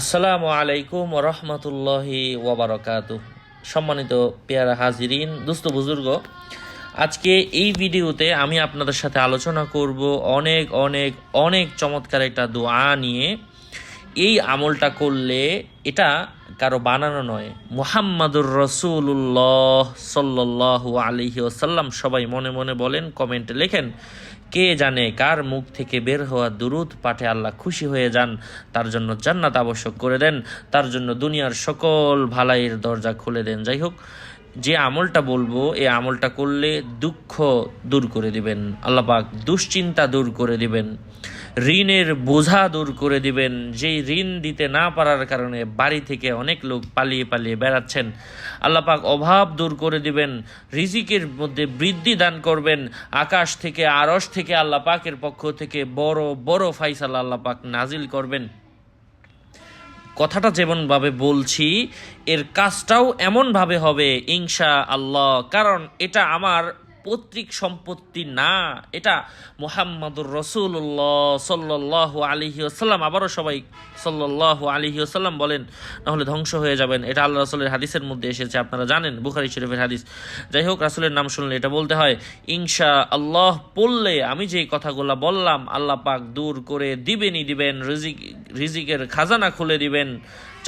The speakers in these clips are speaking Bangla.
আসসালামু আলাইকুম রহমতুল্লাহি ওবরাকাত সম্মানিত পেয়ারা হাজিরিন, দুস্থ বুজুর্গ, আজকে এই ভিডিওতে আমি আপনাদের সাথে আলোচনা করব অনেক অনেক অনেক চমৎকার একটা দোয়া নিয়ে। এই আমলটা করলে এটা কারও বানানো নয়। মুহাম্মাদুর রসুল্লাহ সাল্লাহ আলহি ওসাল্লাম সবাই মনে মনে বলেন, কমেন্টে লেখেন কে জানে কার মুখ থেকে বের হওয়া দুরুদ পাঠে আল্লাহ খুশি হয়ে যান, তার জন্য জান্নাত আবশ্যক করে দেন, তার জন্য দুনিয়ার সকল ভালাইয়ের দরজা খুলে দেন। যাই হোক যে আমলটা বলব, এই আমলটা করলে দুঃখ দূর করে দিবেন। আল্লাহ পাক দুশ্চিন্তা দূর করে দিবেন। ঋণের বোঝা দূর করে দিবেন। যেই ঋণ দিতে না পারার কারণে বাড়ি থেকে অনেক লোক পালিয়ে পালিয়ে বেড়াচ্ছেন। আল্লাহ পাক অভাব দূর করে দিবেন। রিজিকের মধ্যে বৃদ্ধি দান করবেন। আকাশ থেকে আরশ থেকে আল্লাহ পাকের পক্ষ থেকে বড় বড় ফাইসাল আল্লাহ পাক নাজিল করবেন। কথাটা যেমনভাবে বলছি এর কাজটাও এমনভাবে হবে ইনশা আল্লাহ কারণ এটা আমার পৈতৃক সম্পত্তি না, এটা মোহাম্মদুর রসুল্লাহ সাল্লাহ আলিহি আসাল্লাম আবারও সবাই সাল্লাহ আলিহি আসাল্লাম বলেন নাহলে ধ্বংস হয়ে যাবেন। এটা আল্লাহ রাসুলের হাদিসের মধ্যে এসেছে, আপনারা জানেন, বুখারি শরীফের হাদিস। যাই হোক, রাসুলের নাম শুনলে এটা বলতে হয় ইনশা আল্লাহ পড়লে আমি যে কথাগুলো বললাম, আল্লাহ পাক দূর করে দিবেনই দিবেন, রিজিক, রিজিকের খাজানা খুলে দিবেন।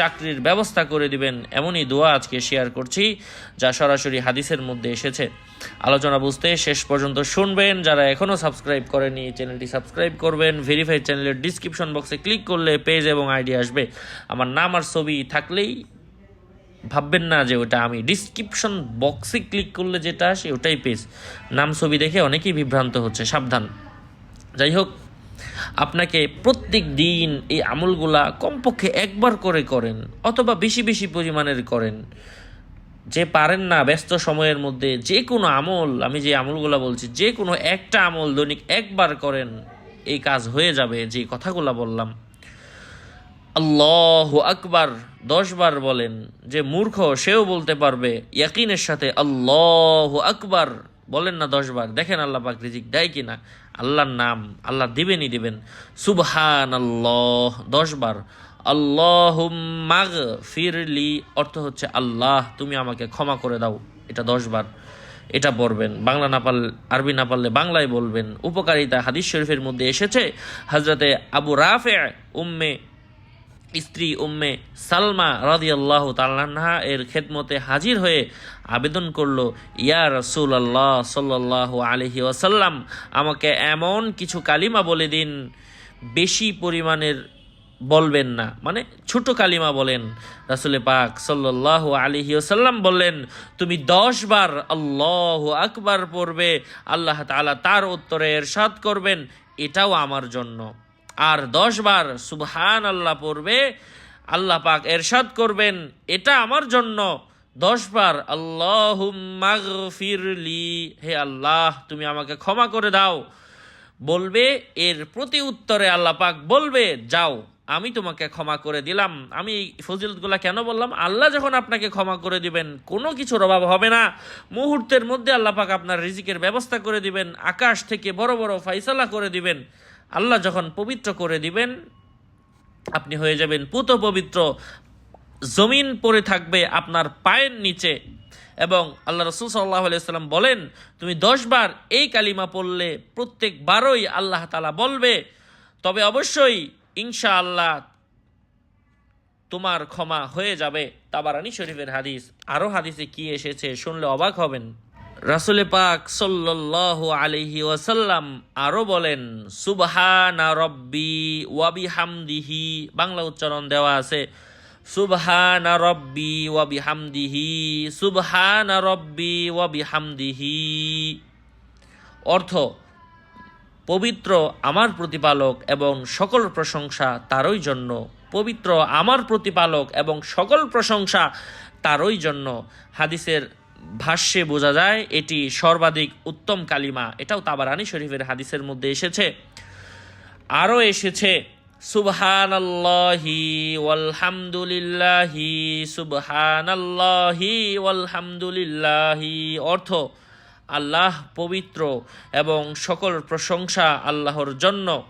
চাকরির ব্যবস্থা করে দিবেন, এমনই দোয়া আজকে শেয়ার করছি, যা সরাসরি হাদিসের মধ্যে এসেছে। আলোচনা বুঝতে শেষ পর্যন্ত শুনবেন, যারা এখনও সাবস্ক্রাইব করেনি চ্যানেলটি সাবস্ক্রাইব করবেন ভেরিফাইড চ্যানেলের ডিসক্রিপশন বক্সে ক্লিক করলে পেজ এবং আইডি আসবে। আমার নাম আর ছবি থাকলেই ভাববেন না যে ওটা আমি। ডিসক্রিপশন বক্সে ক্লিক করলে যেটা আসে ওটাই পেজ নাম, ছবি দেখে অনেকেই বিভ্রান্ত হচ্ছে, সাবধান। যাই হোক আপনাকে প্রত্যেক দিন এই আমলগুলা কমপক্ষে একবার করে করেন, অথবা বেশি বেশি পরিমাণের করেন। যে পারেন না, ব্যস্ত সময়ের মধ্যে যে কোনো আমল, আমি যে আমলগুলা বলছি যে কোনো একটা আমল দৈনিক একবার করেন, এই কাজ হয়ে যাবে, যে কথাগুলা বললাম। আল্লাহ আকবার দশ বার বলেন, যে মূর্খ, সেও বলতে পারবে, ইয়াকিনের সাথে আল্লাহ আকবার। বলেন না দশ বার, দেখেন আল্লাহ পাক রিজিক দেয় কিনা। আল্লাহর নাম, আল্লাহ দিবেনই দিবেন। সুবহান আল্লাহ দশ বার। আল্লাহ মাগ ফিরলি অর্থ হচ্ছে আল্লাহ, তুমি আমাকে ক্ষমা করে দাও। এটা দশ বার। এটা পড়বেন। বাংলা না পারলে আরবি না পারলে বাংলায় বলবেন। উপকারিতা হাদিস শরীফের মধ্যে এসেছে হজরতে আবু রাফে উম্মে স্ত্রী উম্মে সালমা রাদিয়াল্লাহ তাল্লাহা এর খেদমতে হাজির হয়ে আবেদন করল, ইয়া রসুল আল্লাহ সাল্লাহ আলহি ওয়াসাল্লাম, আমাকে এমন কিছু কালিমা বলে দিন, বেশি পরিমাণের বলবেন না। মানে ছোট কালিমা বলেন। রাসুলে পাক সাল্লাহ আলহি ওসাল্লাম বললেন, তুমি দশ বার আল্লাহ আকবার পড়বে, আল্লাহ তালা তার উত্তরে এরশাদ করবেন, এটাও আমার জন্য। আর দশ বার সুবহান আল্লাহ পড়বে, আল্লাহ পাক এরশাদ করবেন, এটা আমার জন্য। দশ বার আল্লাহ হে আল্লাহ, তুমি আমাকে ক্ষমা করে দাও। বলবে, এর প্রতি উত্তরে আল্লাহ পাক বলবে, যাও, আমি তোমাকে ক্ষমা করে দিলাম। আমি এই ফজিলতগুলা কেন বললাম? আল্লাহ যখন আপনাকে ক্ষমা করে দিবেন, কোনো কিছুর অভাব হবে না। মুহূর্তের মধ্যে আল্লাহ পাক আপনার রিজিকের ব্যবস্থা করে দিবেন, আকাশ থেকে বড় বড় ফাইসালা করে দিবেন। আল্লাহ যখন পবিত্র করে দিবেন, আপনি হয়ে যাবেন পুত পবিত্র। জমিন পড়ে থাকবে আপনার পায়ের নিচে। এবং আল্লাহ রসুল সাল্লাহ আলাইসাল্লাম বলেন, তুমি দশবার এই কালিমা পড়লে প্রত্যেকবারই আল্লাহ তালা বলবে, তবে অবশ্যই ইনশা আল্লাহ তোমার ক্ষমা হয়ে যাবে। তাবারানি শরীফের হাদিস আরও হাদিসে কি এসেছে শুনলে অবাক হবেন। রাসুলে পাক সাল্লাহ আলহি ওয়াসাল্লাম আরও বলেন, সুবহানা রব্বি ওয়াবি হামদিহি বাংলা উচ্চারণ দেওয়া আছে, সুবহানা রব্বি ওয়াবি হামদিহি সুবহানা রব্বি ওয়াবি হামদিহি অর্থ, পবিত্র আমার প্রতিপালক এবং সকল প্রশংসা তারই জন্য। পবিত্র আমার প্রতিপালক এবং সকল প্রশংসা তারই জন্য। হাদিসের ভাষ্যে বোঝা যায়, এটি সর্বাধিক উত্তম কালিমা। এটাও তাবারানি শরীফের হাদিসের মধ্যে এসেছে। আরও এসেছে সুবহান আল্লাহি ওয়ালহামদুলিল্লাহি সুবহান আল্লাহি ওয়ালহামদুলিল্লাহি, অর্থ আল্লাহ পবিত্র এবং সকল প্রশংসা আল্লাহর জন্য।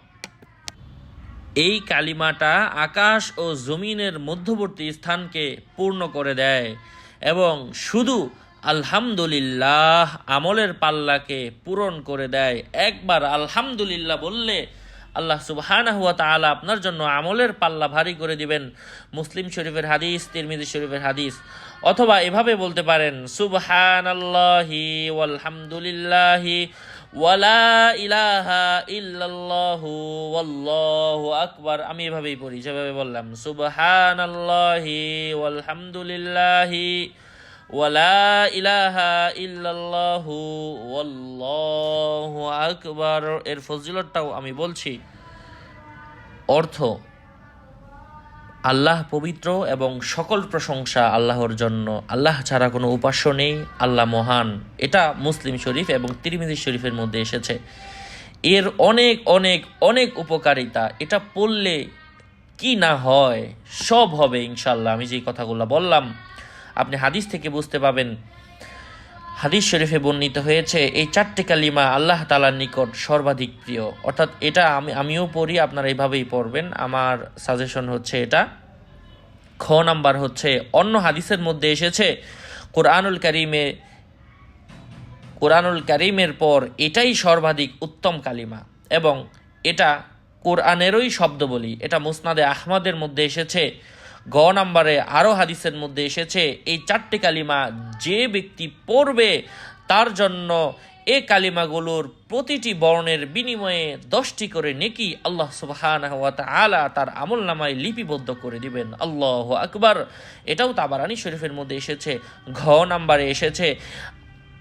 এই কালিমাটা আকাশ ও জমিনের মধ্যবর্তী স্থানকে পূর্ণ করে দেয় এবং শুধু আলহামদুলিল্লাহ, আমলের পাল্লাকে পূরণ করে দেয়। একবার আলহামদুলিল্লাহ বললে আল্লাহ সুবহানাহু ওয়া তাআলা আপনার জন্য আমলের পাল্লা ভারী করে দিবেন। মুসলিম শরীফের হাদিস, তিরমিজি শরীফের হাদিস। অথবা এভাবে বলতে পারেন, সুবহানাল্লাহি ওয়ালহামদুলিল্লাহি ওয়ালা ইলাহা ইল্লাল্লাহু ওয়াল্লাহু আকবার। আমি এভাবেই পড়ি, যেভাবে বললাম, সুবহানাল্লাহি ওয়ালহামদুলিল্লাহি ওয়ালা ইলাহা ইল্লাল্লাহু ওয়াল্লাহু আকবার। এর ফজিলতটাও আমি বলছি। অর্থ, আল্লাহ পবিত্র এবং সকল প্রশংসা আল্লাহর জন্য। আল্লাহ ছাড়া কোনো উপাস্য নেই, আল্লাহ মহান। এটা মুসলিম শরীফ এবং তিরমিজি শরীফের মধ্যে এসেছে। এর অনেক অনেক অনেক উপকারিতা। এটা পড়লে কি না হয়, সব হবে ইনশাল্লাহ আমি যেই কথাগুলো বললাম আপনি হাদিস থেকে বুঝতে পাবেন। হাদিস শরীফে বর্ণিত হয়েছে, এই চারটি কালিমা আল্লাহ তালার নিকট সর্বাধিক প্রিয়। অর্থাৎ এটা আমি, আমিও পড়ি, আপনারা এইভাবেই পড়বেন। আমার সাজেশন হচ্ছে এটা। খ নাম্বার হচ্ছে, অন্য হাদিসের মধ্যে এসেছে, কোরআনুল কারিমে, কোরআনুল কারিমের পর এটাই সর্বাধিক উত্তম কালিমা। এবং এটা কোরআনেরই শব্দ বলি। এটা মুসনাদে আহমদের মধ্যে এসেছে গ নাম্বারে আরও হাদিসের মধ্যে এসেছে, এই চারটি কালিমা যে ব্যক্তি পড়বে তার জন্য এ কালিমাগুলোর প্রতিটি বর্ণের বিনিময়ে দশটি করে নেকি আল্লাহ সুবহানাহু ওয়া তাআলা তার আমল নামায় লিপিবদ্ধ করে দিবেন। আল্লাহ আকবার। এটাও তাবারানি শরীফের মধ্যে এসেছে। ঘ নাম্বারে এসেছে,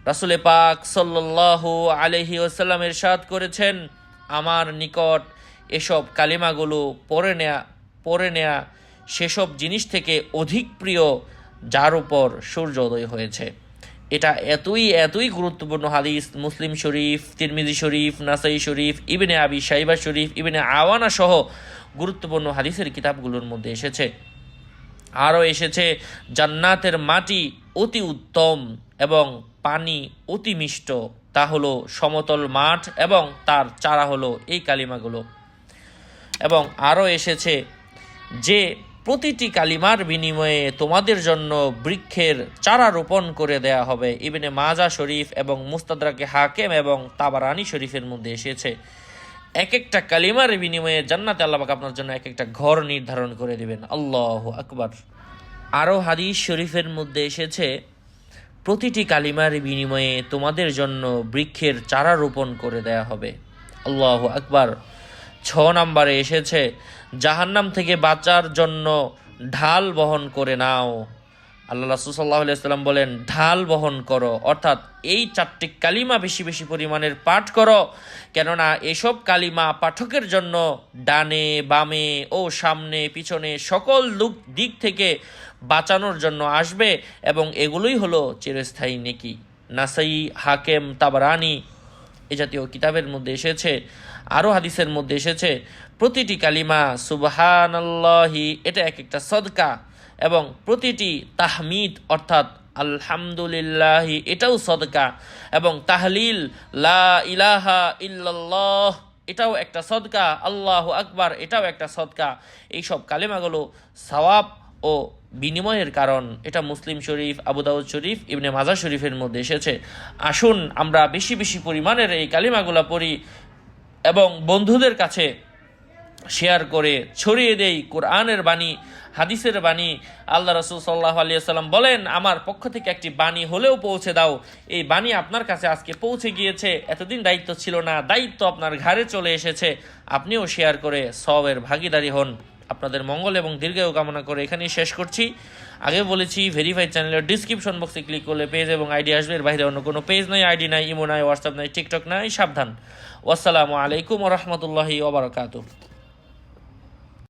রাসুলে পাক সাল্লাল্লাহু আলহি ওসাল্লাম এরশাদ করেছেন, আমার নিকট এসব কালিমাগুলো পড়ে নেয়া পড়ে নেয়া সেসব জিনিস থেকে অধিক প্রিয় যার উপর সূর্যোদয় হয়েছে। এটা এতই এতই গুরুত্বপূর্ণ হাদিস, মুসলিম শরীফ, তিরমিজি শরীফ, নাসাই শরীফ, ইবনে আবি সাইবা শরীফ, ইবনে আওয়ানা সহ গুরুত্বপূর্ণ হাদিসের কিতাবগুলোর মধ্যে এসেছে। আরও এসেছে, জান্নাতের মাটি অতি উত্তম এবং পানি অতি মিষ্ট, তা হলো সমতল মাঠ এবং তার চারা হলো এই কালিমাগুলো। এবং আরও এসেছে যে প্রতিটি কালিমার বিনিময়ে তোমাদের জন্য বৃক্ষের চারা রোপণ করে দেয়া হবে। ইবনে মাজা শরীফ এবং মুস্তাদরাকে হাকেম এবং তাবারানি শরীফের মধ্যে এসেছে। এক একটা কালিমার বিনিময়ে জান্নাতে আল্লাহবাক আপনার জন্য এক একটা ঘর নির্ধারণ করে দিবেন। আল্লাহ আকবার। আরও হাদিস শরীফের মধ্যে এসেছে, প্রতিটি কালিমার বিনিময়ে তোমাদের জন্য বৃক্ষের চারা রোপণ করে দেয়া হবে। আল্লাহ আকবার। ছ নম্বরে এসেছে জাহান্নাম থেকে বাঁচার জন্য ঢাল বহন করে নাও। আল্লাহ রাসুসাল্লাহ সাল্লাম বলেন, ঢাল বহন করো। অর্থাৎ এই চারটি কালিমা বেশি বেশি পরিমাণের পাঠ করো, কেননা এসব কালিমা পাঠকের জন্য ডানে, বামে ও সামনে, পিছনে সকল দিক থেকে বাঁচানোর জন্য আসবে এবং এগুলোই হলো চিরস্থায়ী নেকি। নাসাই, হাকেম, তাবারানি এ জাতীয় কিতাবের মধ্যে এসেছে আরও হাদিসের মধ্যে এসেছে, প্রতিটি কালিমা সুবহানাল্লাহি, এটা এক একটা সদকা এবং প্রতিটি তাহমিদ অর্থাৎ আলহামদুলিল্লাহি, এটাও সদকা এবং তাহলিল, লা ইলাহা ইল্লাল্লাহ, এটাও একটা সদকা, আল্লাহ আকবার, এটাও একটা সদকা। এইসব কালিমাগুলো সওয়াব ও বিনিময়ের কারণ। এটা মুসলিম শরীফ, আবু দাউদ শরীফ, ইবনে মাজা শরীফের মধ্যে এসেছে। আসুন আমরা বেশি বেশি পরিমাণের এই কালিমাগুলা পড়ি। এবং বন্ধুদের কাছে শেয়ার করে ছড়িয়ে দেই কোরআনের বাণী, হাদিসের বাণী। আল্লাহ রসুল সাল্লাহ আলিয়াল্লাম বলেন, আমার পক্ষ থেকে একটি বাণী হলেও পৌঁছে দাও। এই বাণী আপনার কাছে আজকে পৌঁছে গিয়েছে। এতদিন দায়িত্ব ছিল না, দায়িত্ব আপনার ঘাড়ে চলে এসেছে। আপনিও শেয়ার করে সবের ভাগিদারি হন। আপনাদের মঙ্গল এবং দীর্ঘায়ু কামনা করে এখানেই শেষ করছি। আগে বলেছি ভেরিফাইড চ্যানেলের ডিসক্রিপশন বক্সে ক্লিক করলে পেজ এবং আইডি আসবে। এর বাইরে অন্য কোনো পেজ নাই আইডি নাই ইমো নাই হোয়াটসঅ্যাপ নাই টিকটক নাই, সাবধান। আসসালামু আলাইকুম রহমতুল্লাহি ওবরাকাতু